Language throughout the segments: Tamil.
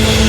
Thank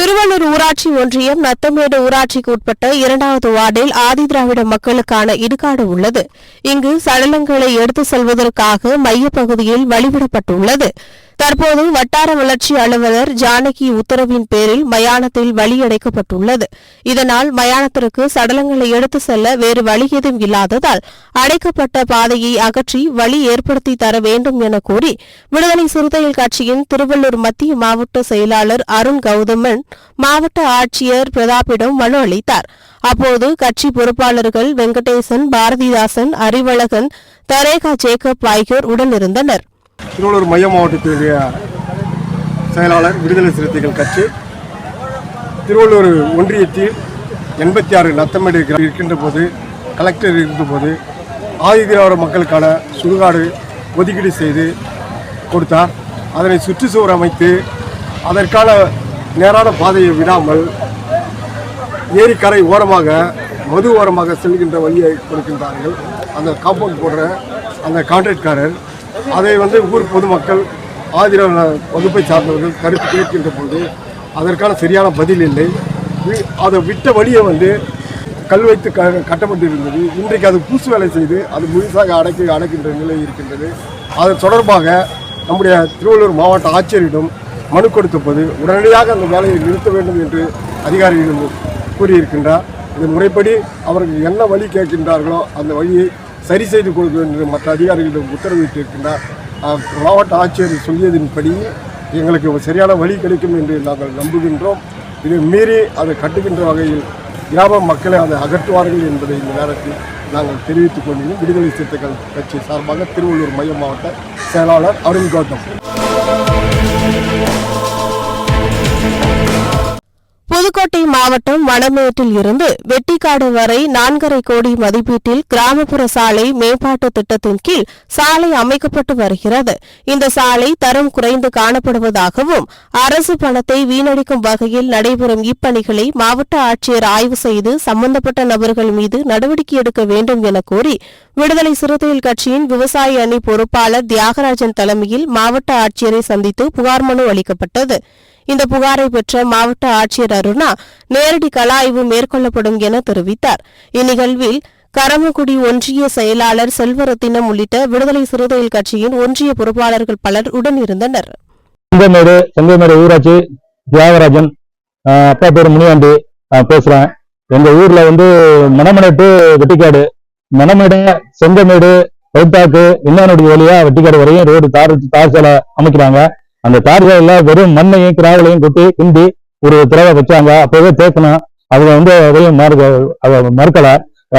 திருவள்ளூர் ஊராட்சி ஒன்றியம் நத்தமேடு ஊராட்சிக்கு உட்பட்ட இரண்டாவது வார்டில் ஆதிதிராவிட மக்களுக்கான இடுகாடு உள்ளது. இங்கு சடலங்களை எடுத்து செல்வதற்காக மையப்பகுதியில் வழிவிடப்பட்டுள்ளது தற்போது வட்டார வளர்ச்சி அலுவலர் ஜானகி உத்தரவின் பேரில் மயானத்தில் வழியடைக்கப்பட்டுள்ளது இதனால் மயானத்திற்கு சடலங்களை எடுத்து செல்ல வேறு வழி ஏதும் இல்லாததால் அடைக்கப்பட்ட பாதையை அகற்றி வழி ஏற்படுத்தி தர வேண்டும் என கோரி விடுதலை சிறுத்தைகள் கட்சியின் திருவள்ளூர் மத்திய மாவட்ட செயலாளர் அருண் கௌதமன் மாவட்ட ஆட்சியர் பிரதாப்பிடம் மனு அளித்தார். அப்போது கட்சி பொறுப்பாளர்கள் வெங்கடேசன் பாரதிதாசன் அறிவழகன் தரேகா ஜேக்கப் ஆகியோர் உடனிருந்தனர். திருவள்ளூர் மைய மாவட்டத்தினுடைய செயலாளர் விடுதலை சிறுத்தைகள் கட்சி. திருவள்ளூர் ஒன்றியத்தில் எண்பத்தி ஆறு நத்தமேடு இருக்கின்ற போது கலெக்டர் இருந்தபோது ஆதிதிராவிட மக்களுக்கான சுடுகாடு ஒதுக்கீடு செய்து கொடுத்தார். அதனை சுற்றுச்சுவர் அமைத்து அதற்கான நேரான பாதையை விடாமல் ஏரிக்கரை ஓரமாக மது ஓரமாக செல்கின்ற வழியை கொடுக்கின்றார்கள். அந்த காம்பவுண்ட் போடுற அந்த கான்ட்ராக்ட்காரர் அதை வந்து ஊர் பொதுமக்கள் ஆதிர வகுப்பை சார்ந்தவர்கள் கருத்து கேட்கின்ற போது அதற்கான சரியான பதில் இல்லை. அதை விட்ட வழியை வந்து கல் வைத்து க கட்டப்பட்டிருந்தது இன்றைக்கு அது பூசு வேலை செய்து அது முழுசாக அடைக்க அடைக்கின்ற நிலை இருக்கின்றது. அது தொடர்பாக நம்முடைய திருவள்ளூர் மாவட்ட ஆட்சியரிடம் மனு கொடுத்தபோது உடனடியாக அந்த வேலையை நிறுத்த வேண்டும் என்று அதிகாரிகளிடம் கூறியிருக்கின்றார். இது முறைப்படி அவர்கள் என்ன வழி கேட்கின்றார்களோ அந்த வழியை சரி செய்து கொடுக்க என்று மற்ற அதிகாரிகளிடம் உத்தரவிட்டு இருக்கின்றார் மாவட்ட ஆட்சியர் சொல்லியதின்படி எங்களுக்கு சரியான வழி கிடைக்கும் என்று நாங்கள் நம்புகின்றோம். இதை மீறி அதை கட்டுகின்ற வகையில் கிராம மக்களை அதை அகற்றுவார்கள் என்பதை இந்த நேரத்தில் நாங்கள் தெரிவித்துக் கொண்டிருந்தோம் விடுதலை சிறுத்தைகள் கட்சி சார்பாக திருவள்ளூர் மைய மாவட்ட செயலாளர் அருண் கௌதம் புதுக்கோட்டை மாவட்டம் வனமேட்டில் இருந்து வெட்டிக்காடு வரை நான்கரை கோடி மதிப்பீட்டில் கிராமப்புற சாலை மேம்பாட்டு திட்டத்தின் கீழ் சாலை அமைக்கப்பட்டு வருகிறது. இந்த சாலை தரம் குறைந்து காணப்படுவதாகவும் அரசு பணத்தை வீணடிக்கும் வகையில் நடைபெறும் இப்பணிகளை மாவட்ட ஆட்சியர் ஆய்வு செய்து சம்பந்தப்பட்ட நபர்கள் மீது நடவடிக்கை எடுக்க வேண்டும் என கோரி விடுதலை சிறுத்தைகள் கட்சியின் விவசாய அணி பொறுப்பாளர் தியாகராஜன் தலைமையில் மாவட்ட ஆட்சியரை சந்தித்து புகார் மனு அளிக்கப்பட்டது. இந்த புகாரை பெற்ற மாவட்ட ஆட்சியர் அருணா நேரடி கள ஆய்வு மேற்கொள்ளப்படும் என தெரிவித்தார். இந்நிகழ்வில் கரமக்குடி ஒன்றிய செயலாளர் செல்வரத்தினம் உள்ளிட்ட விடுதலை சிறுத்தைகள் கட்சியின் ஒன்றிய பொறுப்பாளர்கள் பலர் உடனிருந்தனர். செங்கமேடு செங்கமேடு ஊராட்சி தியாகராஜன் அப்பா பேர் முனியாண்டி பேசுறேன். எங்க ஊர்ல வந்து மணமனை டு வெட்டிக்காடு. மணமேடு செங்கமேடு பௌத்தாக்கு இன்னொரு வழியா வெட்டிக்காடு வரையும் ரோடு தார் தார் சாலை அமைக்கிறாங்க. அந்த தார் வெறும் மண்ணையும் கிராவலையும் கொட்டி கிண்டி ஒரு திரவை வச்சாங்க. அப்பவே தேக்கணும் அவங்க வந்து அதையும் மறுக்க மறுக்கல.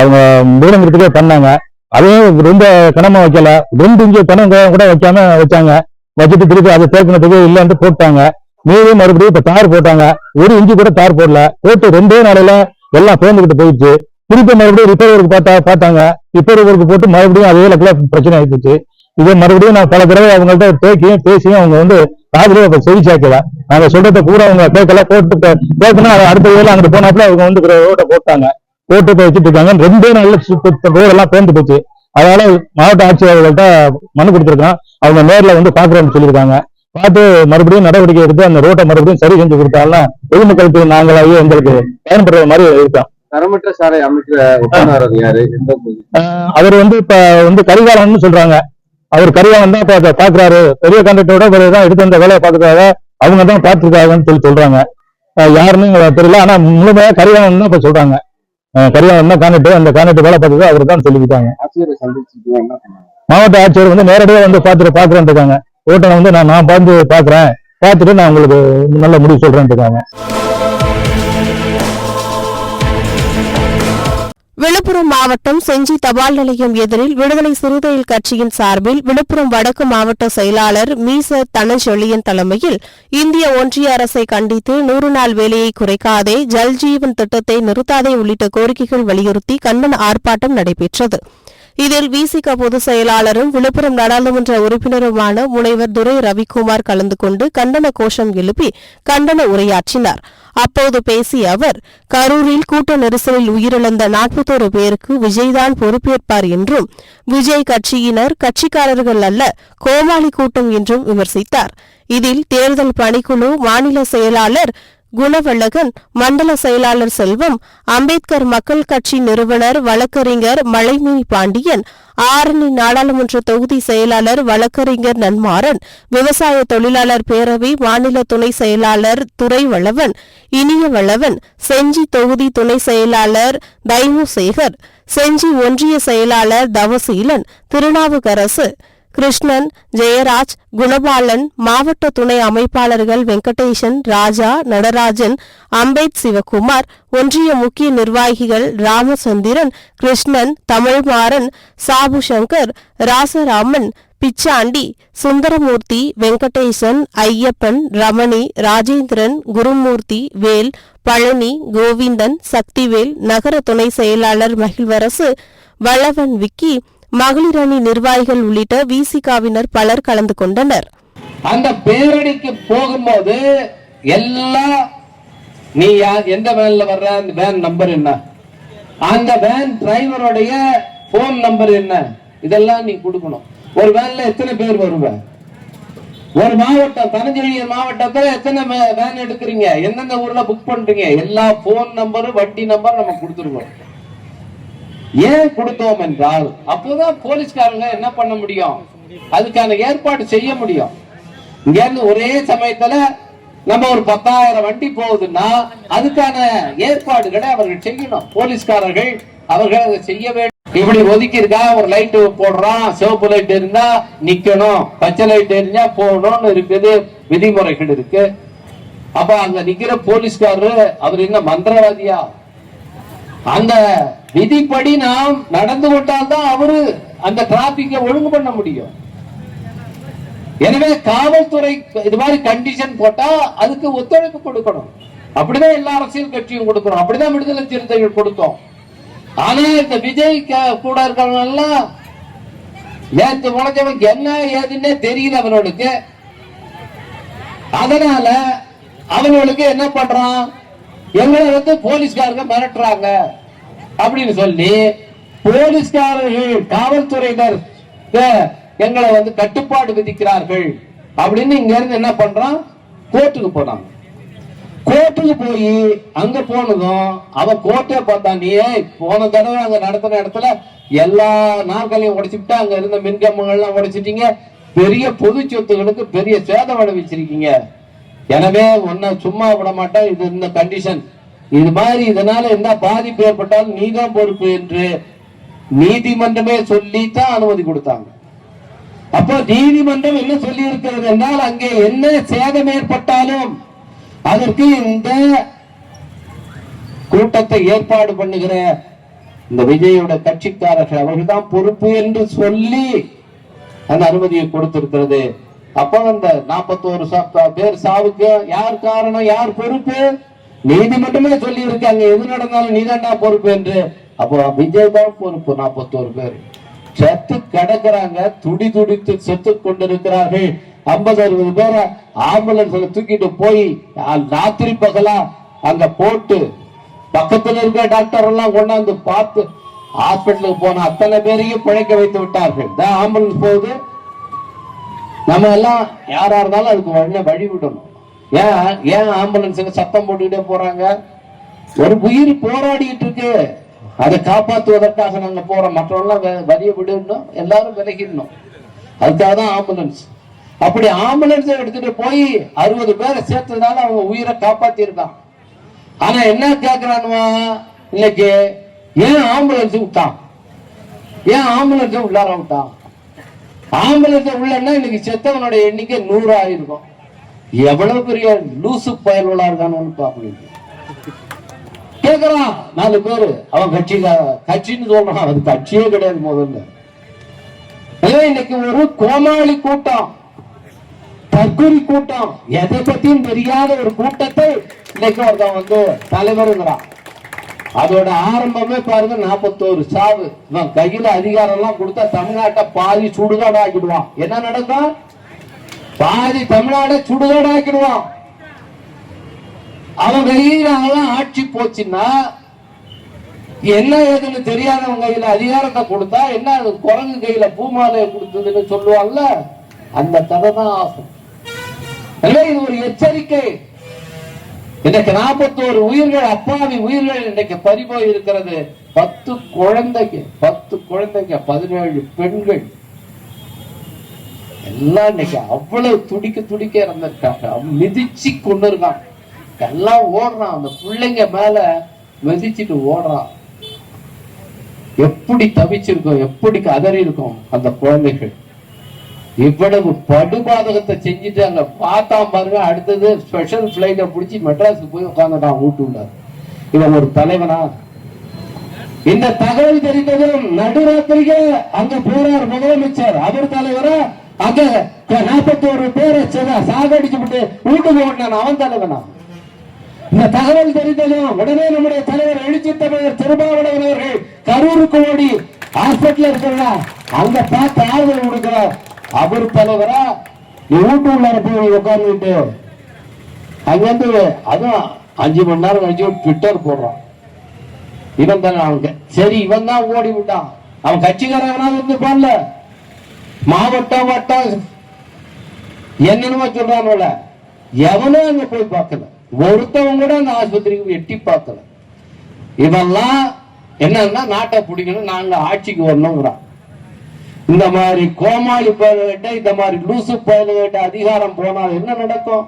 அவங்க மூடங்கிறதுக்கே பண்ணாங்க. அதையும் ரொம்ப கனமா வைக்கல. ரெண்டு இஞ்சி பணம் கூட வைக்காம வச்சாங்க. வச்சுட்டு திருப்பி அதை தேக்கினதுக்கு இல்லைன்ட்டு போட்டாங்க. மீறி மறுபடியும் இப்ப தார் போட்டாங்க. ஒரு இஞ்சி கூட தார் போடல. போட்டு ரெண்டே நாளையில எல்லாம் பேர்ந்துகிட்டு போயிடுச்சு. திருப்பி மறுபடியும் ரிப்பேர் ஒர்க் பார்த்தா பார்த்தாங்க. ரிப்பேர் ஒர்க் போட்டு மறுபடியும் அதே லக்கில பிரச்சனை ஆயிப்போச்சு இது மறுபடியும் நான் பல தடவை அவங்கள்ட்ட பேக்கியும் பேசியும் அவங்க வந்து காதுலயே இப்ப செவி சேர்க்கல நாங்க சொல்றத பூரா அவங்க கேட்கல. போட்டு கேட்கணும் அடுத்த வேலை அங்கிட்டு போனாப்புல அவங்க வந்து ரோட்டை போட்டாங்க. போட்டு போய் வச்சுட்டு இருக்காங்க ரெண்டே நாள்ல ரோடு எல்லாம் பேர்ந்து போச்சு. அதனால மாவட்ட ஆட்சியர்கள்ட்ட மனு கொடுத்திருக்கோம் அவங்க நேர்ல வந்து பாக்குறேன்னு சொல்லியிருக்காங்க. பார்த்து மறுபடியும் நடவடிக்கை எடுத்து அந்த ரோட்டை மறுபடியும் சரி செஞ்சு கொடுத்தாலும் பொதுமக்களுக்கு நாங்களாவே எங்களுக்கு பயன்படுற மாதிரி இருக்கோம். தரமற்ற சாலை அமைக்கிற யாரு? அவர் வந்து இப்ப வந்து கரிகாலன்னு சொல்றாங்க. அவர் தான் பா- பாக்குறாரு பெரிய கான்ட்ராக்டரோட தான் எடுத்து அந்த வேலையை பாத்துக்காக அவங்க தான் பார்த்துருக்காங்கன்னு சொல்லி சொல்றாங்க. யாருன்னு தெரியல. ஆனா முழுமையா கரியான் தான் இப்ப சொல்றாங்க. கரியான் தான் கான்ட்ராக்ட் அந்த கான்ட்ராக்ட் வேலை பார்த்தது அவர் தான் சொல்லிக்கிட்டாங்க மாவட்ட ஆட்சியர் வந்து நேரடியாக வந்து பார்த்துட்டு பாக்குறேன் இருக்காங்க ஓட்டனை வந்து நான் நான் பார்த்து பாக்குறேன் பார்த்துட்டு நான் உங்களுக்கு நல்ல முடிவு சொல்றேன் இருக்காங்க விழுப்புரம் மாவட்டம் செஞ்சி தபால் நிலையம் எதிரில் விடுதலை சிறுத்தைகள் கட்சியின் சார்பில் விழுப்புரம் வடக்கு மாவட்ட செயலாளர் மீச தனஞ்செழியன் தலைமையில் இந்திய ஒன்றிய அரசை கண்டித்து நூறு நாள் வேலையை குறைக்காதே ஜல்ஜீவன் திட்டத்தை நிறுத்தாதே உள்ளிட்ட கோரிக்கைகள் வலியுறுத்தி கண்டன ஆர்ப்பாட்டம் நடைபெற்றது. இதில் விசிக பொதுச் செயலாளரும் விழுப்புரம் நாடாளுமன்ற உறுப்பினருமான முனைவர் துரை ரவிக்குமார் கலந்து கொண்டு கண்டன கோஷம் எழுப்பி கண்டன உரையாற்றினார். அப்போது பேசிய அவர் கரூரில் கூட்ட நெரிசலில் உயிரிழந்த நாற்பத்தோரு பேருக்கு விஜய்தான் பொறுப்பேற்பார் என்றும் விஜய் கட்சியினர் கட்சிக்காரர்கள் அல்ல கோமாளி கூட்டம் என்றும் விமர்சித்தார். இதில் தேர்தல் பணிக்குழு மாநில செயலாளர் குணவழகன் மண்டல செயலாளர் செல்வம் அம்பேத்கர் மக்கள் கட்சி நிறுவனர் வழக்கறிஞர் மலைமணி பாண்டியன் ஆரணி நாடாளுமன்ற தொகுதி செயலாளர் வழக்கறிஞர் நன்மாறன் விவசாய தொழிலாளர் பேரவை மாநில துணை செயலாளர் துறைவளவன் இனிய வளவன் செஞ்சி தொகுதி துணை செயலாளர் தைமு சேகர் செஞ்சி ஒன்றிய செயலாளர் தவசீலன் திருநாவுக்கரசு கிருஷ்ணன் ஜெயராஜ் குணபாலன் மாவட்ட துணை அமைப்பாளர்கள் வெங்கடேசன் ராஜா நடராஜன் அம்பேத் சிவகுமார் ஒன்றிய முக்கிய நிர்வாகிகள் ராமச்சந்திரன் கிருஷ்ணன் தமிழ்மாறன் சாபு சங்கர் ராசராமன் பிச்சாண்டி சுந்தரமூர்த்தி வெங்கடேசன் ஐயப்பன் ரமணி ராஜேந்திரன் குருமூர்த்தி வேல் பழனி கோவிந்தன் சக்திவேல் நகர துணை செயலாளர் மகிழ்வரசு வளவன் விக்கி மகளிர் அணி நிர்வாகிகள் உள்ளிட்ட விசிகாவினர் பலர் கலந்து கொண்டனர். அந்த பேரணிக்கு போகும்போது எல்லாம் நீ எந்த வேன்ல வர்ற? அந்த வேன் நம்பர் என்ன? அந்த வேன் டிரைவருடைய போன் நம்பர் என்ன? இதெல்லாம் நீ கொடுக்கணும். ஒரு வேன்ல எத்தனை பேர் வருவ? ஒரு மாவட்டம் தனஞ்செழியன் மாவட்டத்துல எத்தனை வேன் எடுக்கிறீங்க? எந்தெந்த ஊர்ல புக் பண்றீங்க? எல்லா போன் நம்பரும் வண்டி நம்பரும் நம்ம கொடுத்துருக்கோம். ஏன் கொடுத்தோம் என்றால் அப்போதான் போலீஸ்காரங்க என்ன பண்ண முடியும்? அதுக்கான ஏற்பாடு செய்ய முடியும். இங்க இருந்து ஒரே சமயத்துல நம்ம ஒரு பத்தாயிரம் வண்டி போகுதுன்னா அதுக்கான ஏற்பாடுகளை அவர்கள் செய்யணும். போலீஸ்காரர்கள் அவர்கள் அதை செய்ய வேண்டும். இப்படி ஒதுக்கி இருக்கா ஒரு லைட் போடுறான் சிவப்பு லைட் இருந்தா நிக்கணும். பச்சை லைட் எரிஞ்சா போகணும்னு இருக்குது விதிமுறைகள் இருக்கு. அப்ப அங்க நிக்கிற போலீஸ்காரரு அவர் என்ன மந்திரவாதியா? அந்த விதிப்படி நாம் நடந்து கொண்டால்தான் அவரு அந்த டிராபிக்கை ஒழுங்கு பண்ண முடியும். எனவே காவல்துறை இது மாதிரி கண்டிஷன் போட்டா அதுக்கு ஒத்துழைப்பு கொடுக்கணும். அப்படிதான் எல்லா அரசியல் கட்சியும் கொடுக்கணும். அப்படிதான் விடுதலை சிறுத்தைகள் கொடுத்தோம். ஆனா இந்த விஜய் கூட இருக்கிறவங்க எல்லாம் நேத்து என்ன ஏதுன்னே தெரியல அவனுக்கு. அதனால அவங்களுக்கு என்ன பண்றான்? எங்களை வந்து போலீஸ்காரங்க மிரட்டுறாங்க அப்படின்னு சொல்லி போலீஸ்காரர்கள் காவல்துறையினர் எங்களை வந்து கட்டுப்பாடு விதிக்கிறார்கள். அப்படின்னு இங்க இருந்து என்ன பண்றான்? கோர்ட்டுக்கு போனாங்க. கோர்ட்டுக்கு போய் அங்க போனதும் அவன் கோர்ட்டே பார்த்தா நீ போன தடவை அங்க நடத்தின இடத்துல எல்லா நாற்காலையும் உடைச்சுட்டு அங்க இருந்த மின்கம்பங்கள்லாம் உடைச்சிட்டீங்க. பெரிய பொது சொத்துகளுக்கு பெரிய சேதம் விளைவிச்சிருக்கீங்க எனவே உன்னை சும்மா விட மாட்டேன் இது இந்த கண்டிஷன் இது மாதிரி இதனால என்ன பாதிப்பு ஏற்பட்டாலும் நீதான் பொறுப்பு என்று நீதிமன்றமே சொல்லித்தான் அனுமதி கொடுத்தாங்க. அப்போ நீதிமன்றம் என்ன சொல்லி இருக்கிறது என்றால் அங்கே என்ன சேதம் ஏற்பட்டாலும் அதற்கு இந்த கூட்டத்தை ஏற்பாடு பண்ணுகிற இந்த விஜயோட கட்சிக்காரர்கள் அவர்கள்தான் பொறுப்பு என்று சொல்லி அந்த அனுமதியை கொடுத்திருக்கிறது. அப்போ அந்த நாற்பத்தோரு பேர் சாவுக்கு யார் காரணம் யார் பொறுப்பு? நீதிமன்றமே சொல்லி இருக்காங்க எது நடந்தாலும் நீதாண்டா பொறுப்பு என்று. அப்போ விஜய் தான் பொறுப்பு நாற்பத்தோரு பேர். செத்து கிடக்குறாங்க துடி துடித்து செத்து கொண்டிருக்கிறார்கள். ஐம்பது அறுபது பேரை ஆம்புலன்ஸ்ல தூக்கிட்டு போய் ராத்திரி பகலா அங்க போட்டு பக்கத்துல இருக்கிற டாக்டர் எல்லாம் கொண்டாந்து பார்த்து ஹாஸ்பிட்டலுக்கு போன அத்தனை பேரையும் பிழைக்க வைத்து விட்டார்கள். தான் ஆம்புலன்ஸ் போகுது நம்ம எல்லாம் யாரா இருந்தாலும் அதுக்கு உடனே வழி விடணும் ஏன் ஏன் ஆம்புலன்ஸுக்கு சத்தம் போட்டுக்கிட்டே போறாங்க? ஒரு உயிர் போராடிட்டு இருக்கு. அதை காப்பாற்றுவதற்காக நாங்க போறோம். மற்றவெல்லாம் வ- விடணும். எல்லாரும் விலகிடணும். அதுக்காக தான் ஆம்புலன்ஸ் அப்படி ஆம்புலன்ஸ் எடுத்துட்டு போய் அறுபது பேரை சேர்த்ததுனால அவங்க உயிரை காப்பாத்திருக்கான் ஆனா என்ன கேக்குறானுவா? இன்னைக்கு ஏன் ஆம்புலன்ஸ் விட்டான்? ஏன் ஆம்புலன்ஸ் உள்ளார விட்டான்? ஆம்புலன்ஸ் உள்ளன்னா இன்னைக்கு செத்தவனோட எண்ணிக்கை நூறு ஆயிருக்கும் எவ்வளவு பெரிய லூசு பயல்களா இருக்கானு பாப்பீங்க கேக்குறான். நாலு பேரு. அவன் கட்சி கட்சின்னு சொல்றான். அது கட்சியே கிடையாது முதல்ல. இன்னைக்கு ஒரு கோமாளி கூட்டம்? தற்கொலை கூட்டம். எதை பத்தியும் தெரியாத ஒரு கூட்டத்தை இன்னைக்கு ஒருத்தன் வந்து தலைவருங்கிறான். அதோட ஆரம்பமே பாருங்க நாற்பத்தோரு சாவு. இவன் கையில அதிகாரம் எல்லாம் கொடுத்தா தமிழ்நாட்டை பாதி சுடுகாடு ஆக்கிடுவான். என்ன நடக்கும் பாதி தமிழ்நாடை சுடுகாடு ஆக்கிடுவான். அவன் கையில அவன் ஆட்சி போச்சுன்னா என்ன ஏதுன்னு தெரியாதவங்க கையில அதிகாரத்தை கொடுத்தா என்ன அது குரங்கு கையில பூமாலையை கொடுத்ததுன்னு சொல்லுவாங்கல்ல அந்த கதை தான் ஆகும் இது ஒரு எச்சரிக்கை. இன்னைக்கு நாற்பத்தோரு உயிர்கள் அப்பாவி உயிர்கள் இன்னைக்கு பறிபோய் இருக்கிறது பத்து குழந்தைங்க பத்து குழந்தைங்க பதினேழு பெண்கள். எல்லாம் இன்னைக்கு அவ்வளவு துடிக்க துடிக்க இறந்திருக்காங்க. மிதிச்சு கொண்டு இருக்கான் எல்லாம் ஓடுறான். அந்த பிள்ளைங்க மேல மிதிச்சிட்டு ஓடுறான். எப்படி தவிச்சிருக்கும் எப்படி கதறி இருக்கும் அந்த குழந்தைகள்? இவ்வளவு படுபாதகத்தை செஞ்சுட்டு அங்க பார்த்தா பாருங்க. அடுத்தது ஸ்பெஷல் பிளைட்டை பிடிச்சி மெட்ராஸுக்கு போய் உட்காந்துட்டான் ஊட்டுள்ளார் இவன் ஒரு தலைவனா? இந்த தகவல் தெரிந்ததும் நடுராத்திரிக்கு அங்க போறார் முதலமைச்சர். அவர் தலைவரா? அங்க நாற்பத்தோரு பேரை சாகடிச்சு விட்டு வீட்டுக்கு ஓடினான். அவன் தலைவனா? இந்த தகவல் தெரிந்ததும் உடனே நம்முடைய தலைவர் எழுச்சி தமிழர் திருமாவளவன் அவர்கள் கரூருக்கு ஓடி ஹாஸ்பிட்டல் இருக்கிறா அங்க பார்த்து ஆறுதல் கொடுக்கிறார். அவர் தலைவரா? நீ வீட்டு உள்ளார போய் உட்கார்ந்துட்டு அங்கிருந்து அதுவும் அஞ்சு மணி நேரம் கழிச்சு ட்விட்டர் போடுறான். இவன் தானே அவங்க சரி இவன் தான் ஓடி விட்டான் அவன் கட்சிக்காரனா இருந்துப்பான்ல. மாவட்டம் வட்டம் என்னென்னமோ சொல்றானுல எவனும் அங்க போய் பார்க்கல. ஒருத்தவங்க கூட அந்த ஆஸ்பத்திரிக்கு எட்டி பார்க்கல. இவெல்லாம் என்னன்னா நாட்டை பிடிக்கணும். நாங்க ஆட்சிக்கு வரணுங்கிறான் இந்த மாதிரி கோமாளி பயல்கிட்ட இந்த மாதிரி லூசு பயல்கிட்ட அதிகாரம் போனால் என்ன நடக்கும்?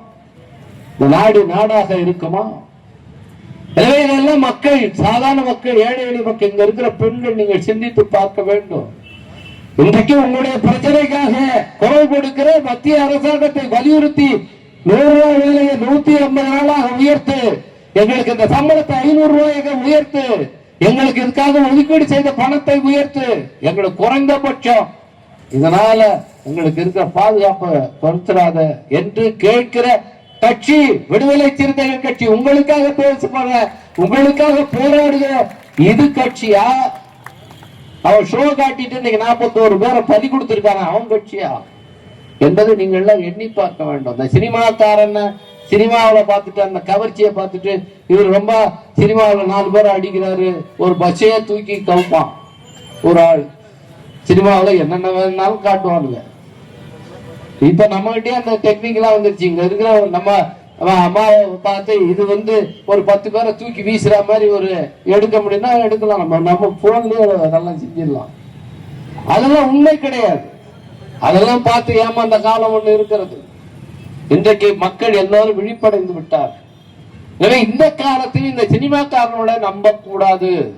இந்த நாடு நாடாக இருக்குமா? எனவே இதெல்லாம் மக்கள் சாதாரண மக்கள் ஏழை எளிய மக்கள் இங்க இருக்கிற பெண்கள் நீங்கள் சிந்தித்து பார்க்க வேண்டும். இன்றைக்கு உங்களுடைய பிரச்சனைக்காக குரல் கொடுக்கிற மத்திய அரசாங்கத்தை வலியுறுத்தி நூறு ரூபாய் வேலையை நூத்தி ஐம்பது நாளாக உயர்த்து எங்களுக்கு இந்த சம்பளத்தை ஐநூறு ரூபாய் உயர்த்து எங்களுக்கு இதுக்காக ஒதுக்கீடு செய்த பணத்தை உயர்த்து. எங்களுக்கு குறைந்தபட்சம் இதனால எங்களுக்கு இருக்கிற பாதுகாப்பை பொருத்தராத என்று கேட்கிற கட்சி விடுதலை சிறுத்தைகள் கட்சி உங்களுக்காக பேசப்படுற உங்களுக்காக போராடுகிற இது கட்சியா? அவன் ஷோ காட்டிட்டு இன்னைக்கு நாற்பத்தோரு பேரை பதி கொடுத்திருக்காங்க அவன் கட்சியா? என்பதை நீங்கள் எல்லாம் எண்ணி பார்க்க வேண்டும். இந்த சினிமாக்காரன் சினிமாவில் பார்த்துட்டு அந்த கவர்ச்சியை பார்த்துட்டு இவர் ரொம்ப சினிமாவில் நாலு பேர் அடிக்கிறாரு. ஒரு பஸ்ஸையே தூக்கி கவுப்பான். ஒரு ஆள். சினிமாவில் என்னென்ன வேணாலும் காட்டுவானுங்க. இப்போ நம்மகிட்டயே அந்த டெக்னிக்கெலாம் வந்துருச்சு. இங்கே இருக்கிற நம்ம அம்மாவை பார்த்து இது வந்து ஒரு பத்து பேரை தூக்கி வீசுற மாதிரி ஒரு எடுக்க முடியும்னா எடுக்கலாம். நம்ம நம்ம போன்லயே அதெல்லாம் செஞ்சிடலாம். அதெல்லாம் உண்மை கிடையாது. அதெல்லாம் பார்த்து ஏமாந்த காலம் ஒன்று இருக்கிறது. இன்றைக்கு மக்கள் எல்லாரும் விழிப்படைந்து விட்டார். எனவே இந்த காலத்தில் இந்த சினிமாக்காரனோட நம்ப கூடாது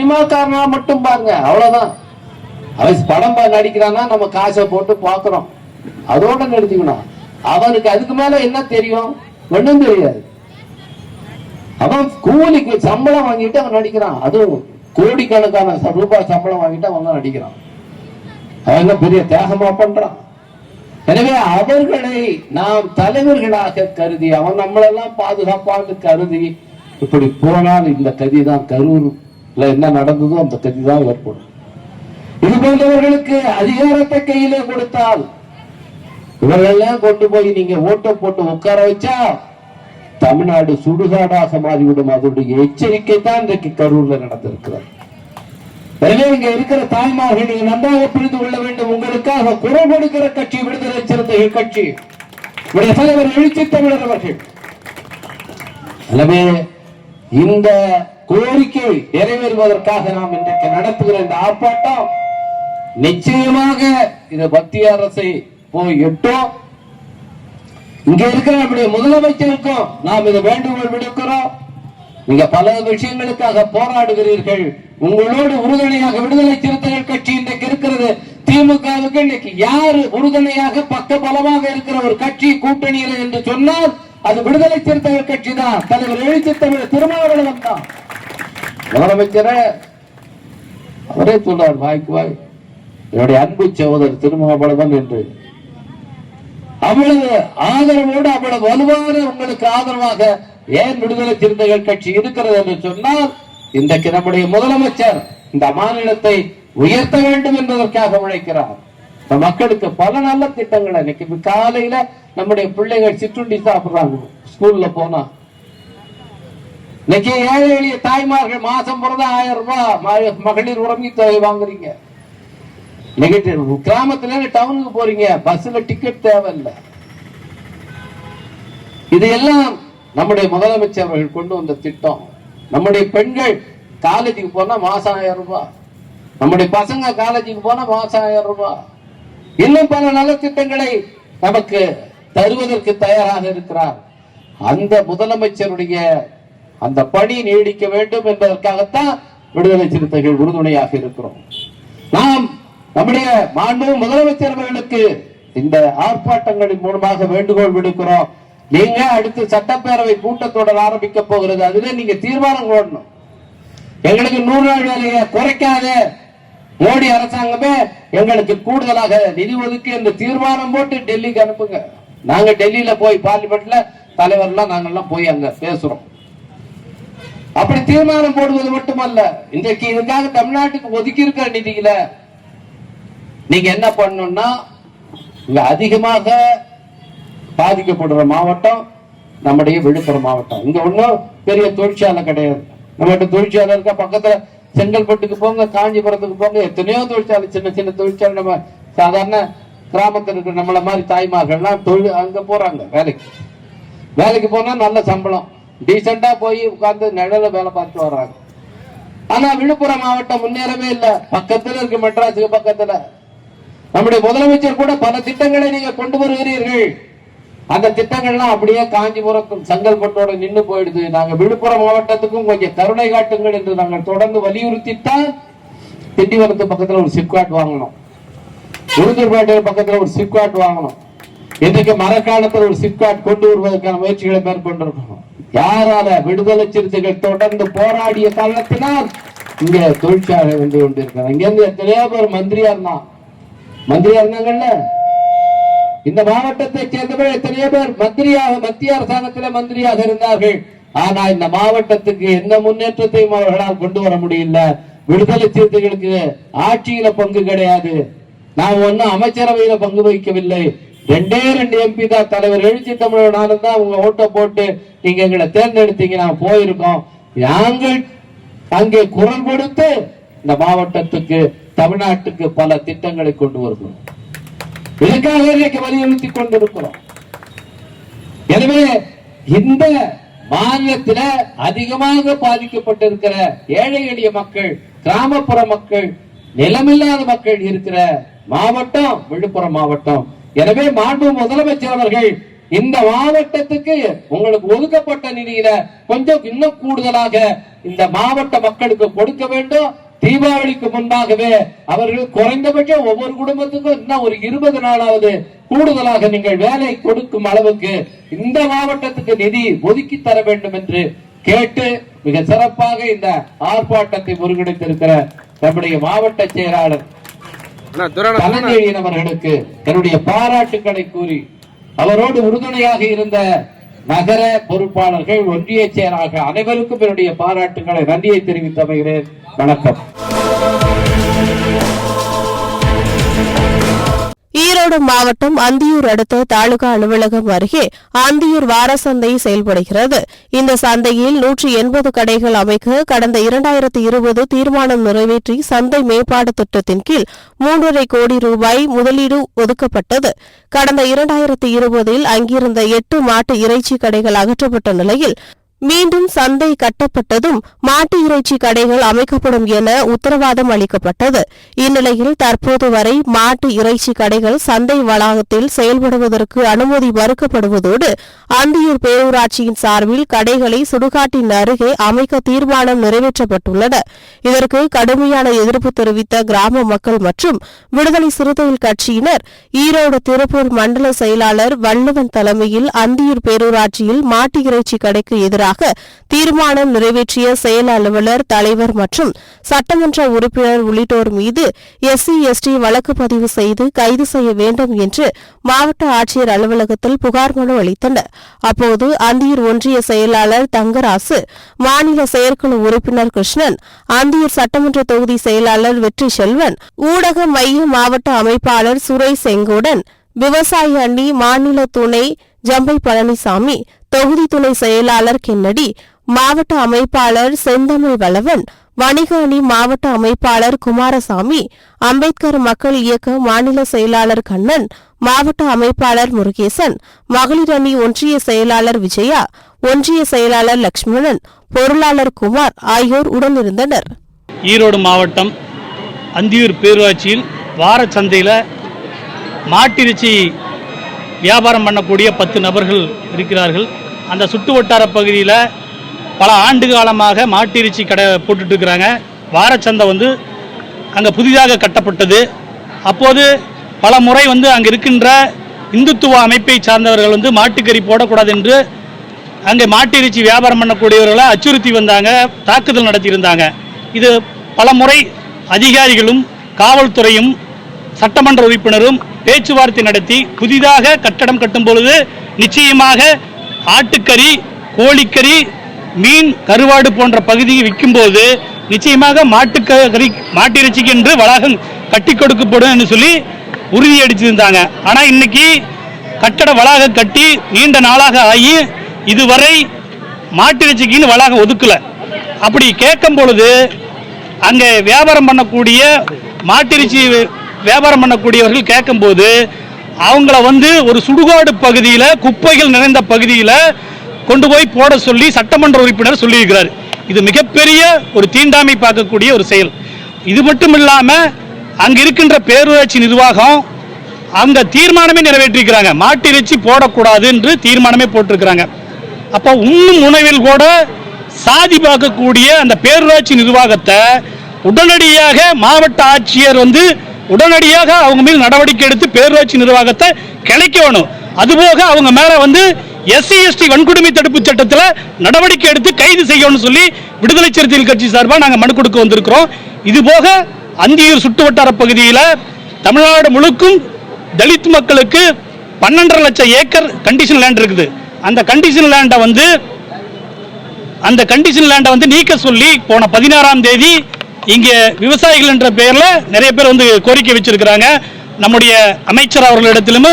சினிமாக்காரனா மட்டும் பாருங்க அவ்வளவுதான். அவன் படம் பா- நடிக்கிறான்னா நம்ம காசை போட்டு பாக்குறோம் அதோட நிறுத்திக்கணும். அவனுக்கு அதுக்கு மேல என்ன தெரியும்? ஒண்ணும் தெரியாது. அவன் கூலிக்கு சம்பளம் வாங்கிட்டு அவன் நடிக்கிறான். அதுவும் கோடிக்கணக்கான ரூபாய் சம்பளம் வாங்கிட்டு அவன் தான் நடிக்கிறான். அவன் என்ன பெரிய தியாகமா பண்றான். எனவே அவர்களை நாம் தலைவர்களாக கருதி அவன் நம்மளெல்லாம் பாதுகாப்பான்னு கருதி இப்படி போனால் இந்த கதி தான் கரூர்ல என்ன நடந்ததோ அந்த கதி தான் ஏற்படும். இது போன்றவர்களுக்கு அதிகாரத்தை கையிலே கொடுத்தால் இவர்களெல்லாம் கொண்டு போய் நீங்க ஓட்டை போட்டு உட்கார வச்சா தமிழ்நாடு சுடுகாடாக மாறிவிடும். அதனுடைய எச்சரிக்கை தான் இன்றைக்கு கரூர்ல நடந்திருக்கிறது. எனவே இங்க இருக்கிற தாய்மார்கள் நீங்க நன்றாக புரிந்து கொள்ள வேண்டும். உங்களுக்காக குரல் கொடுக்கிற கட்சி விடுதலை சிறந்த கட்சி. உடைய தலைவர் எழுச்சி தமிழர் அவர்கள். எனவே இந்த கோரிக்கை நிறைவேறுவதற்காக நாம் இன்றைக்கு நடத்துகிற இந்த ஆர்ப்பாட்டம் நிச்சயமாக இது மத்திய அரசை போய் எட்டும். இங்க இருக்கிற நம்முடைய முதலமைச்சருக்கும் நாம் இதை வேண்டுகோள் விடுக்கிறோம். நீங்க பல விஷயங்களுக்காக போராடுகிறீர்கள். உங்களோடு உறுதுணையாக விடுதலை சிறுத்தைகள் கட்சி இன்றைக்கு இருக்கிறது. திமுகவுக்கு இன்னைக்கு யாரு உறுதுணையாக பக்க பலமாக இருக்கிற ஒரு கட்சி கூட்டணியில் என்று சொன்னால் அது விடுதலை சிறுத்தைகள் கட்சி தான் தலைவர் எழுச்சி தமிழ் திருமாவளவன் தான். முதலமைச்சரே அவரே சொன்னார் வாய்க்கு வாய். என்னுடைய அன்பு சகோதரர் திருமாவளவன் என்று. அவ்வளவு ஆதரவோடு அவ்வளவு வலுவான உங்களுக்கு ஆதரவாக ஏன் விடுதலை சிறுத்தைகள் கட்சி இருக்கிறது என்று சொன்னால் இன்றைக்கு நம்முடைய முதலமைச்சர் இந்த மாநிலத்தை உயர்த்த வேண்டும் என்பதற்காக உழைக்கிறார். இந்த மக்களுக்கு பல நல்ல திட்டங்கள் இன்னைக்கு காலையில நம்முடைய பிள்ளைகள் சிற்றுண்டி சாப்பிடுறாங்க. ஸ்கூல்ல போனா. இன்னைக்கு ஏழை எளிய தாய்மார்கள் மாசம் பிறந்த ஆயிரம் ரூபாய் மகளிர் உறங்கி தொகை வாங்குறீங்க. இன்னைக்கு கிராமத்துல டவுனுக்கு போறீங்க. பஸ்ல டிக்கெட் தேவையில்லை. இது எல்லாம் நம்முடைய முதலமைச்சர் அவர்கள் கொண்டு வந்த திட்டம். நம்முடைய பெண்கள் காலேஜுக்கு போனா மாசம் ஆயிரம் ரூபாய். நம்முடைய பசங்க காலேஜுக்கு போனா மாசம் ஆயிரம் ரூபாய். இன்னும் பல நலத்திட்டங்களை நமக்கு தருவதற்கு தயாராக இருக்கிறார். அந்த முதலமைச்சருடைய அந்த பணி நீடிக்க வேண்டும் என்பதற்காகத்தான் விடுதலை சிறுத்தைகள் உறுதுணையாக இருக்கிறோம். நாம் நம்முடைய மாண்பு முதலமைச்சர் அவர்களுக்கு இந்த ஆர்ப்பாட்டங்களின் மூலமாக வேண்டுகோள் விடுக்கிறோம். நீங்க அடுத்து சட்டப்பேரவை கூட்டத்தொடர் ஆரம்பிக்க போகிறது? அதுல நீங்க தீர்மானம் போடணும். எங்களுக்கு நூறு நாள் வேலையை குறைக்காத. மோடி அரசாங்கமே எங்களுக்கு கூடுதலாக நிதி ஒதுக்கி இந்த தீர்மானம் போட்டு டெல்லிக்கு அனுப்புங்க. நாங்க டெல்லியில போய் பார்லிமெண்ட்ல தலைவர்லாம் நாங்கெல்லாம் போய் அங்க பேசுறோம். அப்படி தீர்மானம் போடுவது மட்டுமல்ல இன்றைக்கு இதுக்காக தமிழ்நாட்டுக்கு ஒதுக்கி இருக்கிற நிதியில நீங்க என்ன பண்ணணும்னா இங்க அதிகமாக பாதிக்கப்படுற மாவட்டம் நம்முடைய விழுப்புரம் மாவட்டம். இங்க ஒண்ணும் பெரிய தொழிற்சாலை கிடையாது. நம்மகிட்ட தொழிற்சாலை இருக்கா பக்கத்துல செங்கல்பட்டுக்கு போங்க காஞ்சிபுரத்துக்கு போங்க எத்தனையோ தொழிற்சாலை சின்ன சின்ன தொழிற்சாலை நம்ம சாதாரண கிராமத்தில் இருக்கிற நம்மள மாதிரி தாய்மார்கள்லாம் தொழில் அங்க போறாங்க வேலைக்கு. வேலைக்கு போனா நல்ல சம்பளம். டீசெண்டா போய் உட்கார்ந்து நிழல வேலை பார்த்து வர்றாங்க. ஆனா விழுப்புரம் மாவட்டம் முன்னேறவே இல்லை. பக்கத்துல இருக்கு மெட்ராஸுக்கு பக்கத்துல. நம்முடைய முதலமைச்சர் கூட பல திட்டங்களை நீங்க கொண்டு வருகிறீர்கள். அந்த திட்டங்கள்லாம் அப்படியே காஞ்சிபுரம் செங்கல்பட்டோட நின்று போயிடுது. நாங்க விழுப்புரம் மாவட்டத்துக்கும் கொஞ்சம் கருணை காட்டுங்கள் என்று நாங்கள் தொடர்ந்து வலியுறுத்தித்தான் திண்டிவனத்து பக்கத்துல ஒரு சிப்காட் வாங்கணும் உளுந்தூர்பேட்டை பக்கத்துல ஒரு சிப்காட் வாங்கணும் இன்றைக்கு மரக்காலத்தில் ஒரு சிப்காட் கொண்டு வருவதற்கான முயற்சிகளை மேற்கொண்டிருக்கணும் யாரால விடுதலை சிறுத்தைகள் தொடர்ந்து போராடிய காரணத்தினால் இங்க தொழிற்சாலை வந்து கொண்டிருக்கிறார் இங்க இருந்து எத்தனையோ பேர் மந்திரியா இருந்தான் மந்திரியா இருந்தாங்கல்ல இந்த மாவட்டத்தை சேர்ந்தவர்கள் எத்தனையோ பேர் மந்திரியாக மத்திய அரசாங்கத்தில மந்திரியாக இருந்தார்கள். ஆனா இந்த மாவட்டத்துக்கு எந்த முன்னேற்றத்தையும் அவர்களால் கொண்டு வர முடியல. விடுதலை சிறுத்தைகளுக்கு ஆட்சியில பங்கு கிடையாது. நான் ஒன்னும் அமைச்சரவையில பங்கு வகிக்கவில்லை. ரெண்டே ரெண்டு எம்பி தான் தலைவர். எழுச்சி தமிழர் நானும் தான் உங்க ஓட்டை போட்டு நீங்க எங்களை தேர்ந்தெடுத்தீங்க நான் போயிருக்கோம். நாங்கள் அங்கே குரல் கொடுத்து இந்த மாவட்டத்துக்கு தமிழ்நாட்டுக்கு பல திட்டங்களை கொண்டு வருகிறோம். இதுக்காக வலியுறுத்தி கொண்டிருக்கிறோம். எனவே இந்த மாநிலத்தில அதிகமாக பாதிக்கப்பட்டிருக்கிற ஏழை எளிய மக்கள் கிராமப்புற மக்கள் நிலமில்லாத மக்கள் இருக்கிற மாவட்டம் விழுப்புரம் மாவட்டம். எனவே மாண்பு முதலமைச்சர் அவர்கள் இந்த மாவட்டத்துக்கு உங்களுக்கு ஒதுக்கப்பட்ட நிதியில கொஞ்சம் இன்னும் கூடுதலாக இந்த மாவட்ட மக்களுக்கு கொடுக்க வேண்டும். தீபாவளிக்கு முன்பாகவே அவர்கள் குறைந்தபட்சம் ஒவ்வொரு குடும்பத்துக்கும் இன்னும் ஒரு இருபது நாளாவது கூடுதலாக நீங்கள் வேலை கொடுக்கும் அளவுக்கு இந்த மாவட்டத்துக்கு நிதி ஒதுக்கி தர வேண்டும் என்று கேட்டு மிக சிறப்பாக இந்த ஆர்ப்பாட்டத்தை ஒருங்கிணைத்திருக்கிற நம்முடைய மாவட்ட செயலாளர் கலைஞரின் அவர்களுக்கு என்னுடைய பாராட்டுக்களை கூறி அவரோடு உறுதுணையாக இருந்த நகர பொறுப்பாளர்கள் ஒன்றிய செயலாக அனைவருக்கும் என்னுடைய பாராட்டுக்களை நன்றியை தெரிவித்து அமைகிறேன். வணக்கம். ஈரோடு மாவட்டம் அந்தியூர் அடுத்த தாலுகா அலுவலகம் அருகே அந்தியூர் வாரசந்தை செயல்படுகிறது. இந்த சந்தையில் நூற்றி எண்பது கடைகள் அமைக்க கடந்த இரண்டாயிரத்தி இருபது தீர்மானம் நிறைவேற்றி சந்தை மேம்பாடு திட்டத்தின் கீழ் மூன்றரை கோடி ரூபாய் முதலீடு ஒதுக்கப்பட்டது. கடந்த இரண்டாயிரத்தி இருபதில் அங்கிருந்த எட்டு மாட்டு இறைச்சி கடைகள் அகற்றப்பட்ட நிலையில் மீண்டும் சந்தை கட்டப்பட்டதும் மாட்டு இறைச்சி கடைகள் அமைக்கப்படும் என உத்தரவாதம் அளிக்கப்பட்டது. இந்நிலையில் தற்போது வரை மாட்டு இறைச்சி கடைகள் சந்தை வளாகத்தில் செயல்படுவதற்கு அனுமதி மறுக்கப்படுவதோடு அந்தியூர் பேரூராட்சியின் சார்பில் கடைகளை சுடுகாட்டின் அருகே அமைக்க தீர்மானம் நிறைவேற்றப்பட்டுள்ளன. இதற்கு கடுமையான எதிர்ப்பு தெரிவித்த கிராம மக்கள் மற்றும் விடுதலை சிறுத்தைகள் கட்சியினர் ஈரோடு திருப்பூர் மண்டல செயலாளர் வள்ளுவன் தலைமையில் அந்தியூர் பேரூராட்சியில் மாட்டு இறைச்சி கடைக்கு எதிராக தீர்மானம் நிறைவேற்றிய செயல் அலுவலர் தலைவர் மற்றும் சட்டமன்ற உறுப்பினர் உள்ளிட்டோர் மீது எஸ்சி எஸ்டி வழக்கு பதிவு செய்து கைது செய்ய வேண்டும் என்று மாவட்ட ஆட்சியர் அலுவலகத்தில் புகார் மனு அளித்தனர். அப்போது அந்தியூர் ஒன்றிய செயலாளர் தங்கராசு மாநில செயற்குழு உறுப்பினர் கிருஷ்ணன் அந்தியூர் சட்டமன்ற தொகுதி செயலாளர் வெற்றி செல்வன் ஊடக மைய மாவட்ட அமைப்பாளர் சுரை செங்கோடன் விவசாய அணி மாநில துணை ஜம்பை பழனிசாமி தொகுதி துணை செயலாளர் கென்னடி மாவட்ட அமைப்பாளர் செந்தமிழ் வளவன் வணிக அணி மாவட்ட அமைப்பாளர் குமாரசாமி அம்பேத்கர் மக்கள் இயக்க மாநில செயலாளர் கண்ணன் மாவட்ட அமைப்பாளர் முருகேசன் மகளிர் அணி ஒன்றிய செயலாளர் விஜயா ஒன்றிய செயலாளர் லட்சுமணன் பொருளாளர் குமார் ஆகியோர் உடனிருந்தனர். ஈரோடு மாவட்டம் அந்தியூர் பேரூராட்சியில் வார சந்தையில் மாட்டிறைச்சி வியாபாரம் பண்ணக்கூடிய பத்து நபர்கள் இருக்கிறார்கள். அந்த சுட்டு வட்டார பகுதியில் பல ஆண்டு காலமாக மாட்டிறைச்சி கடை போட்டுட்ருக்கிறாங்க வாரச்சந்தை வந்து அங்கே புதிதாக கட்டப்பட்டது. அப்போது பல முறை வந்து அங்கே இருக்கின்ற இந்துத்துவ அமைப்பை சார்ந்தவர்கள் வந்து மாட்டுக்கறி போடக்கூடாது என்று அங்கே மாட்டிறைச்சி வியாபாரம் பண்ணக்கூடியவர்களை அச்சுறுத்தி வந்தாங்க தாக்குதல் நடத்தியிருந்தாங்க. இது பல முறை அதிகாரிகளும் காவல்துறையும் சட்டமன்ற உறுப்பினரும் பேச்சுவார்த்தை நடத்தி புதிதாக கட்டடம் கட்டும் பொழுது நிச்சயமாக ஆட்டுக்கறி கோழிக்கறி மீன் கருவாடு போன்ற பகுதியை விற்கும்போது நிச்சயமாக மாட்டுக்கறி மாட்டிறைச்சிக்கு என்று வளாகம் கட்டி கொடுக்கப்படும் என்று சொல்லி உறுதியடிச்சிருந்தாங்க ஆனால் இன்னைக்கு கட்டட வளாகம் கட்டி நீண்ட நாளாக ஆகி இதுவரை மாட்டிறைச்சிக்குன்னு வளாகம் ஒதுக்கல. அப்படி கேட்கும் பொழுது அங்கே வியாபாரம் பண்ணக்கூடிய மாட்டிறைச்சி வியாபாரம் பண்ணக்கூடியவர்கள் கேட்கும்போது அவங்கள வந்து ஒரு சுடுகாடு பகுதியில் குப்பைகள் நிறைந்த பகுதியில் கொண்டு போய் போட சொல்லி சட்டமன்ற உறுப்பினர் சொல்லியிருக்கிறார். இது மிகப்பெரிய ஒரு தீண்டாமை பார்க்கக்கூடிய ஒரு செயல். இது மட்டும் இல்லாமல் அங்கே இருக்கின்ற பேரூராட்சி நிர்வாகம் அந்த தீர்மானமே நிறைவேற்றிருக்கிறாங்க. மாட்டிறைச்சி போடக்கூடாது என்று தீர்மானமே போட்டிருக்கிறாங்க. அப்போ உண்ணும் உணவில் கூட சாதி பார்க்கக்கூடிய அந்த பேரூராட்சி நிர்வாகத்தை உடனடியாக மாவட்ட ஆட்சியர் வந்து உடனடியாக அவங்க மேல் நடவடிக்கை எடுத்து பேரூராட்சி நிர்வாகத்தை கிளைக்கணும். அதுபோக அவங்க மேலே வந்து எஸ்சி எஸ்டி வன்கொடுமை தடுப்பு சட்டத்தில் நடவடிக்கை எடுத்து கைது செய்யணும்னு சொல்லி விடுதலை சிறுத்தைகள் கட்சி சார்பாக நாங்கள் மனு கொடுக்க வந்திருக்கிறோம். இதுபோக அந்தியூர் சுட்டு வட்டார பகுதியில் தமிழ்நாடு முழுக்கும் தலித் மக்களுக்கு பன்னெண்டரை லட்சம் ஏக்கர் கண்டிஷன் லேண்ட் இருக்குது. அந்த கண்டிஷன் லேண்டை வந்து அந்த கண்டிஷன் லேண்டை வந்து நீக்க சொல்லி போன பதினாறாம் தேதி இங்கே விவசாயிகள் என்ற பெயரில் நிறைய பேர் வந்து கோரிக்கை வச்சிருக்கிறாங்க. நம்முடைய அமைச்சர் அவர்களிடத்திலும்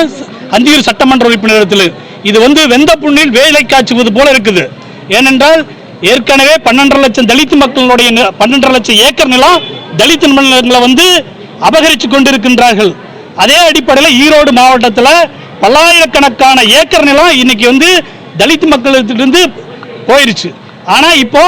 அந்தியூர் சட்டமன்ற உறுப்பினரிடத்திலும். இது வந்து வெந்த புண்ணில் வேலை காய்ச்சுவது போல இருக்குது. ஏனென்றால் ஏற்கனவே பன்னெண்டரை லட்சம் தலித்து மக்களுடைய பன்னெண்டரை லட்சம் ஏக்கர் நிலம் தலித் நிலங்களை வந்து அபகரித்து கொண்டிருக்கின்றார்கள். அதே அடிப்படையில் ஈரோடு மாவட்டத்தில் பல்லாயிரக்கணக்கான ஏக்கர் நிலம் இன்னைக்கு வந்து தலித்து மக்களிடத்திலிருந்து போயிருச்சு. ஆனால் இப்போ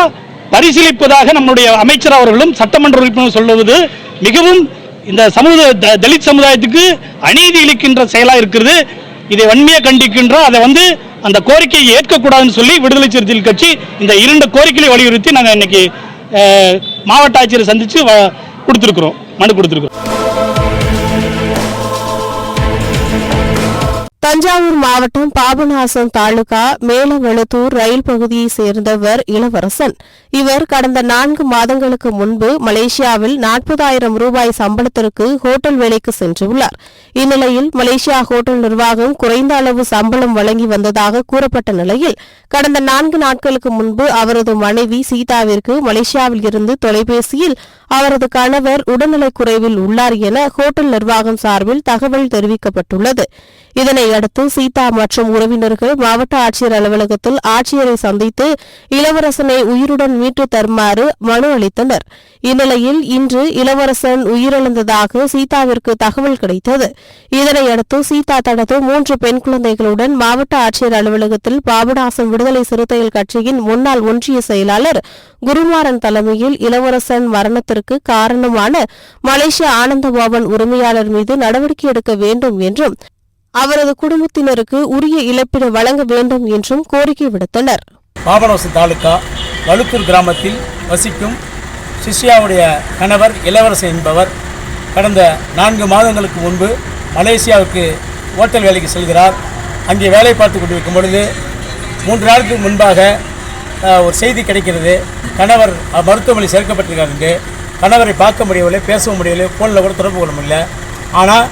பரிசீலிப்பதாக நம்முடைய அமைச்சர் அவர்களும் சட்டமன்ற உறுப்பினர் சொல்லுவது மிகவும் இந்த சமூக த- தலித் சமுதாயத்துக்கு அநீதி இழிக்கின்ற செயலாக இருக்கிறது. இதை வன்மையை கண்டிக்கின்றோம். அதை வந்து அந்த கோரிக்கையை ஏற்கக்கூடாதுன்னு சொல்லி விடுதலை சிறுத்தைகள் கட்சி இந்த இரண்டு கோரிக்கையை வலியுறுத்தி நாங்கள் இன்னைக்கு மாவட்ட ஆட்சியரை சந்திச்சு கொடுத்துருக்குறோம். மனு கொடுத்துருக்குறோம். தஞ்சாவூர் மாவட்டம் பாபநாசம் தாலுகா மேலவெளுத்தூர் ரயில் பகுதியை சேர்ந்தவர் இளவரசன். இவர் கடந்த நான்கு மாதங்களுக்கு முன்பு மலேசியாவில் நாற்பதாயிரம் ரூபாய் சம்பளத்திற்கு ஹோட்டல் வேலைக்கு சென்றுள்ளார். இந்நிலையில் மலேசியா ஹோட்டல் நிர்வாகம் குறைந்த அளவு சம்பளம் வழங்கி வந்ததாக கூறப்பட்ட நிலையில் கடந்த நான்கு நாட்களுக்கு முன்பு அவரது மனைவி சீதாவிற்கு மலேசியாவில் இருந்து தொலைபேசியில் அவரது கணவர் உடல்நலக் குறைவில் உள்ளார் என ஹோட்டல் நிர்வாகம் சார்பில் தகவல் தெரிவிக்கப்பட்டுள்ளது. இதனை அடுத்து சீதா மற்றும் உறவினர்கள் மாவட்ட ஆட்சியர் அலுவலகத்தில் ஆட்சியரை சந்தித்து இளவரசனை உயிருடன் மீட்டு தருமாறு மனு அளித்தனர். இந்நிலையில் இன்று இளவரசன் உயிரிழந்ததாக சீதாவிற்கு தகவல் கிடைத்தது. இதனையடுத்து சீதா தனது மூன்று பெண் குழந்தைகளுடன் மாவட்ட ஆட்சியர் அலுவலகத்தில் பாபநாசம் விடுதலை சிறுத்தைகள் கட்சியின் முன்னாள் ஒன்றிய செயலாளர் குருமாறன் தலைமையில் இளவரசன் மரணத்திற்கு காரணமான மலேசிய ஆனந்தபவன் உரிமையாளர் மீது நடவடிக்கை எடுக்க வேண்டும் என்றும் அவரது குடும்பத்தினருக்கு உரிய இழப்பீடு வழங்க வேண்டும் என்றும் கோரிக்கை விடுத்தனர். பாபநாசம் தாலுகா வலுத்தூர் கிராமத்தில் வசிக்கும் சிஷ்யாவுடைய கணவர் இளவரசன் என்பவர் கடந்த நான்கு மாதங்களுக்கு முன்பு மலேசியாவுக்கு ஓட்டல் வேலைக்கு செல்கிறார். அங்கே வேலை பார்த்து கொண்டிருக்கும் பொழுது மூன்று நாளுக்கு முன்பாக ஒரு செய்தி கிடைக்கிறது. கணவர் மருத்துவமனை சேர்க்கப்பட்டிருக்காரு என்று. கணவரை பார்க்க முடியவில்லை பேசவும் முடியவில்லை ஃபோனில் கூட தொடர்பு கொள்ள முடியல. ஆனால்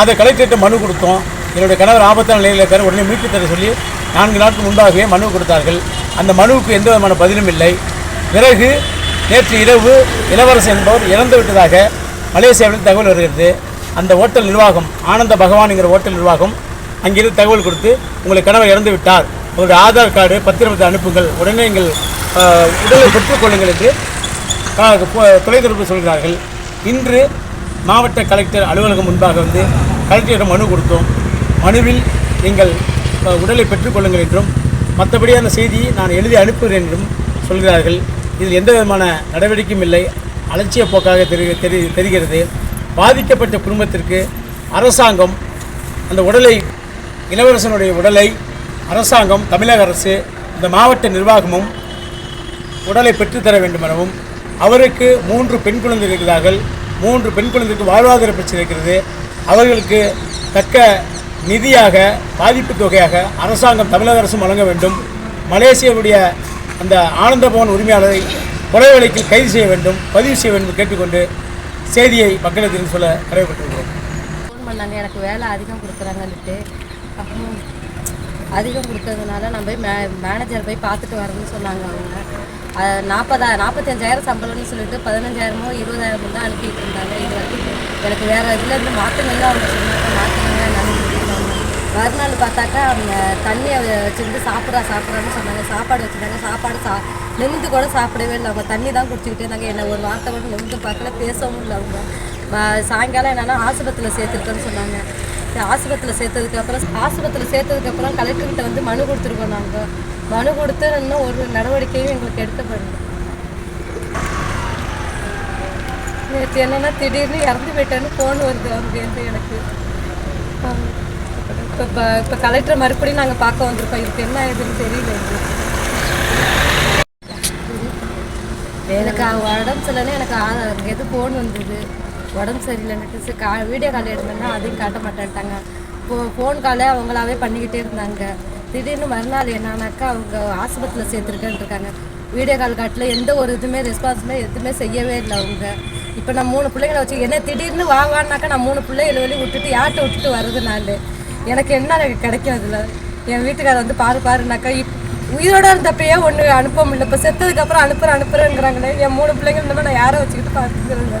அதை கலெக்டர்கிட்ட மனு கொடுத்தோம். என்னுடைய கணவர் ஆபத்தான நிலையில் இருக்கார். உடனே மீட்டு தர சொல்லி நான்கு நாட்கள் முன்பாகவே மனு கொடுத்தார்கள். அந்த மனுவுக்கு எந்த விதமான பதிலும் இல்லை. பிறகு நேற்று இரவு இளவரசன் என்பவர் இறந்து விட்டதாக மலேசியாவில் தகவல் வருகிறது. அந்த ஓட்டல் நிர்வாகம் ஆனந்த பகவான்ங்கிற ஓட்டல் நிர்வாகம் அங்கிருந்து தகவல் கொடுத்து உங்களை கணவர் இறந்து விட்டார். உங்களுடைய ஆதார் கார்டு பத்திரத்தை அனுப்புங்கள். உடனே எங்கள் உடலை பெற்றுக்கொள்ளுங்கள் என்று தொலைத்தொடர்பு சொல்கிறார்கள். இன்று மாவட்ட கலெக்டர் அலுவலகம் முன்பாக வந்து கலெக்டரிடம் மனு கொடுத்தோம். மனுவில் நீங்கள் உடலை பெற்றுக்கொள்ளுங்கள் என்றும் மற்றபடியான செய்தியை நான் எழுதி அனுப்புகிறேன் என்றும் சொல்கிறார்கள். இதில் எந்த விதமான நடவடிக்கையும் இல்லை. அலட்சிய போக்காக தெரி தெரி தெரிகிறது. பாதிக்கப்பட்ட குடும்பத்திற்கு அரசாங்கம் அந்த உடலை இளவரசனுடைய உடலை அரசாங்கம் தமிழக அரசு இந்த மாவட்ட நிர்வாகமும் உடலை பெற்றுத்தர வேண்டும் எனவும் அவருக்கு மூன்று பெண் குழந்தைகள் இருக்கிறார்கள். மூன்று பெண் குழந்தைக்கு வாழ்வாதார பிரச்சனை இருக்கிறது. அவர்களுக்கு தக்க நிதியாக பாதிப்பு தொகையாக அரசாங்கம் தமிழக அரசும் வழங்க வேண்டும். மலேசியாவுடைய அந்த ஆனந்த பவன் உரிமையாளரை கொலை வழக்கில் கைது செய்ய வேண்டும். பதிவு செய்ய வேண்டும் கேட்டுக்கொண்டு செய்தியை மக்களுக்கு சொல்ல கடமைப்பட்டிருக்கிறோம் ஃபோன் பண்ணாங்க எனக்கு வேலை அதிகம் கொடுக்குறாங்கன்ட்டு அப்புறம் அதிகம் கொடுத்ததுனால நான் போய் மே மேனேஜர் போய் பார்த்துட்டு வரேன்னு சொன்னாங்க அவங்க. நாற்பதா நாற்பத்தஞ்சாயிரம் சம்பளம்னு சொல்லிட்டு பதினஞ்சாயிரமோ இருபதாயிரமோ தான் அனுப்பிட்டு இருந்தாங்க இது வரைக்கும் எனக்கு வேறு இருந்து மாற்றங்கள் அவங்க சொன்னாங்க மாற்றங்க நல்லது மறுநாள் பார்த்தாக்கா அவங்க தண்ணியை வச்சுருந்து சாப்பிட்றா சாப்பிட்றான்னு சொன்னாங்க. சாப்பாடு வச்சுருந்தாங்க சாப்பாடு சா நிமிந்து கூட சாப்பிடவே இல்லை. அவங்க தண்ணி தான் குடிச்சிக்கிட்டே இருந்தாங்க. என்ன ஒரு வார்த்தை கூட நிமிந்து பார்க்கல. பேசவும் இல்லை அவங்க. சாயங்காலம் என்னென்னா ஆஸ்பத்திரியில் சேர்த்துருக்கேன்னு சொன்னாங்க. ஆஸ்பத்திரியில் சேர்த்ததுக்கப்புறம் ஆஸ்பத்திரியில் சேர்த்ததுக்கப்புறம் கலெக்டர்கிட்ட வந்து மனு கொடுத்துருக்கோம் நாங்கள் மனு கொடுத்து இன்னும் ஒரு நடவடிக்கையும் எங்களுக்கு எடுக்கப்படல. நேற்று என்னன்னா திடீர்னு இறந்து போயிட்டேன்னு ஃபோன் வருது அங்கேருந்து எனக்கு. இப்போ இப்போ இப்போ கலெக்டர் மறுபடியும் நாங்கள் பார்க்க வந்திருக்கோம். இதுக்கு என்ன ஆகுதுன்னு தெரியல எனக்கு உடம்பு சரியில்லைன்னா எனக்கு ஆ- அங்கேருந்து ஃபோன் வந்தது. உடம்பு சரியில்லைன்னுட்டு சரி கா வீடியோ கால் எடுத்தேன்னா அதையும் காட்ட மாட்டேன்ட்டாங்க. ஃபோ ஃபோன் காலே அவங்களாவே பண்ணிக்கிட்டே இருந்தாங்க. திடீர்னு மறுநாள் என்னன்னாக்கா அவங்க ஆஸ்பத்திரியில் சேர்த்துருக்கேன்னு இருக்காங்க வீடியோ கால் காட்டில் எந்த ஒரு இதுவுமே ரெஸ்பான்ஸுமே எதுவுமே செய்யவே இல்லை அவங்க. இப்போ நான் மூணு பிள்ளைங்களை வச்சு என்ன திடீர்னு வாங்கான்னாக்கா நான் மூணு பிள்ளைகளை வெளியே விட்டுட்டு யார்கிட்ட விட்டுட்டு வருது நான் எனக்கு என்ன எனக்கு கிடைக்கும் அதில்? என் வீட்டுக்காரர் வந்து பாரு பாருனாக்கா இப் உயிரோட இருந்தப்பயே ஒன்று அனுப்ப முடியல இப்போ செத்ததுக்கப்புறம் அனுப்புகிறேன் அனுப்புகிறேங்கிறாங்களே என் மூணு பிள்ளைங்க இல்லாமல் நான் யாரை வச்சுக்கிட்டு பார்த்துக்கிறேன்?